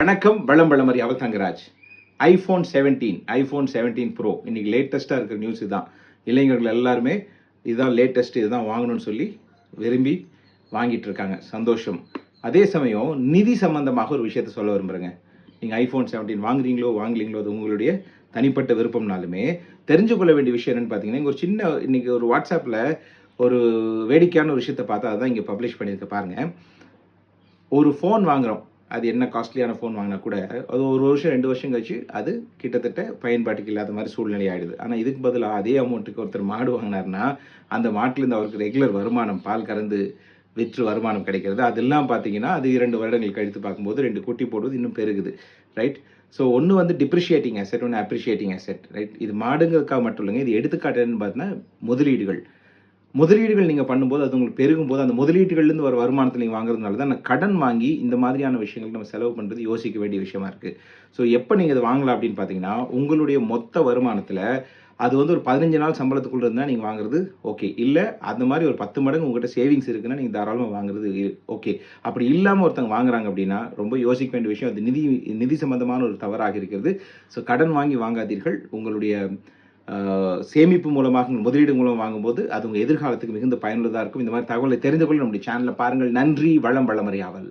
வணக்கம் வளம் வளமரி அவல் Thangaraj. IPhone seventeen iPhone seventeen pro. இன்னைக்கு லேட்டஸ்ட்டாக இருக்கிற நியூஸ் இதுதான் இளைஞர்கள் எல்லாருமே இதுதான் லேட்டஸ்ட் இதுதான் வாங்கணும்னு சொல்லி விரும்பி வாங்கிட்டு இருக்காங்க. சந்தோஷம். அதே சமயம் நிதி சம்பந்தமாக ஒரு விஷயத்த சொல்ல விரும்புகிறேங்க நீங்கள் ஐஃபோன் செவன்டீன் வாங்குறீங்களோ வாங்கலீங்களோ அது உங்களுடைய தனிப்பட்ட விருப்பம்னாலுமே தெரிஞ்சு கொள்ள வேண்டிய விஷயம் என்னன்னு பார்த்தீங்கன்னா இங்கே ஒரு சின்ன இன்னைக்கு ஒரு வாட்ஸ்அப்பில் ஒரு வேடிக்கையான ஒரு விஷயத்தை பார்த்தா அதுதான் இங்கே பப்ளிஷ் பண்ணியிருக்க. பாருங்கள் ஒரு ஃபோன் வாங்குகிறோம் அது என்ன காஸ்ட்லியான ஃபோன் வாங்கினா கூட அது ஒரு வருஷம் ரெண்டு வருஷம் கழிச்சு அது கிட்டத்தட்ட பயன்பாட்டுக்கு இல்லாத மாதிரி சூழ்நிலை ஆகிடுது ஆனால் இதுக்கு பதிலாக அதே அமௌண்ட்டுக்கு ஒருத்தர் மாடு வாங்கினாருன்னா அந்த மாட்டிலேருந்து அவருக்கு ரெகுலர் வருமானம் பால் கறந்து விற்று வருமானம் கிடைக்கிறது. அதெல்லாம் பார்த்தீங்கன்னா அது இரண்டு வருடங்கள் கழித்து பார்க்கும்போது ரெண்டு குட்டி போடுவது இன்னும் பெருகுது. ரைட் ஸோ ஒன்று வந்து டிப்ரிஷியேட்டிங் அசெட் ஒன்று அப்ரிஷியேட்டிங் அசெட் ரைட் இது மாடுங்கிறதுக்காக மட்டும் இல்லைங்க இது எடுத்துக்காட்டு என்னன்னு பார்த்தீங்கன்னா முதலீடுகள். முதலீடுகள் நீங்கள் பண்ணும்போது அது உங்களுக்கு பெருகும்போது அந்த முதலீட்டுகள்லேருந்து வர வருமானத்தை நீங்கள் வாங்குறதுனால தான் நான் கடன் வாங்கி இந்த மாதிரியான விஷயங்கள் நம்ம செலவு பண்ணுறது யோசிக்க வேண்டிய விஷயமா இருக்குது ஸோ எப்போ நீங்கள் இதை வாங்கலாம் அப்படின்னு பார்த்தீங்கன்னா உங்களுடைய மொத்த வருமானத்தில் அது வந்து ஒரு பதினஞ்சு நாள் சம்பளத்துக்குள்ள இருந்தால் நீங்கள் வாங்குறது ஓகே. இல்லை அந்த மாதிரி ஒரு பத்து மடங்கு உங்கள்கிட்ட சேவிங்ஸ் இருக்குன்னா நீங்கள் தாராளமாக வாங்குறது ஓகே. அப்படி இல்லாமல் ஒருத்தங்க வாங்குறாங்க அப்படின்னா ரொம்ப யோசிக்க வேண்டிய விஷயம் அது நிதி நிதி சம்பந்தமான ஒரு தவறாக இருக்கிறது. ஸோ கடன் வாங்கி வாங்காதீர்கள். உங்களுடைய சேமிப்பு மூலமாக முதலீடு மூலம் வாங்கும்போது அது உங்கள் எதிர்காலத்துக்கு மிகுந்த பயனுள்ளதாக இருக்கும். இந்த மாதிரி தகவலை தெரிந்து கொள்ள நம்முடைய சேனலை பாருங்கள். நன்றி வளம் வளமறியாவல்.